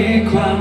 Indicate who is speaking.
Speaker 1: มีความ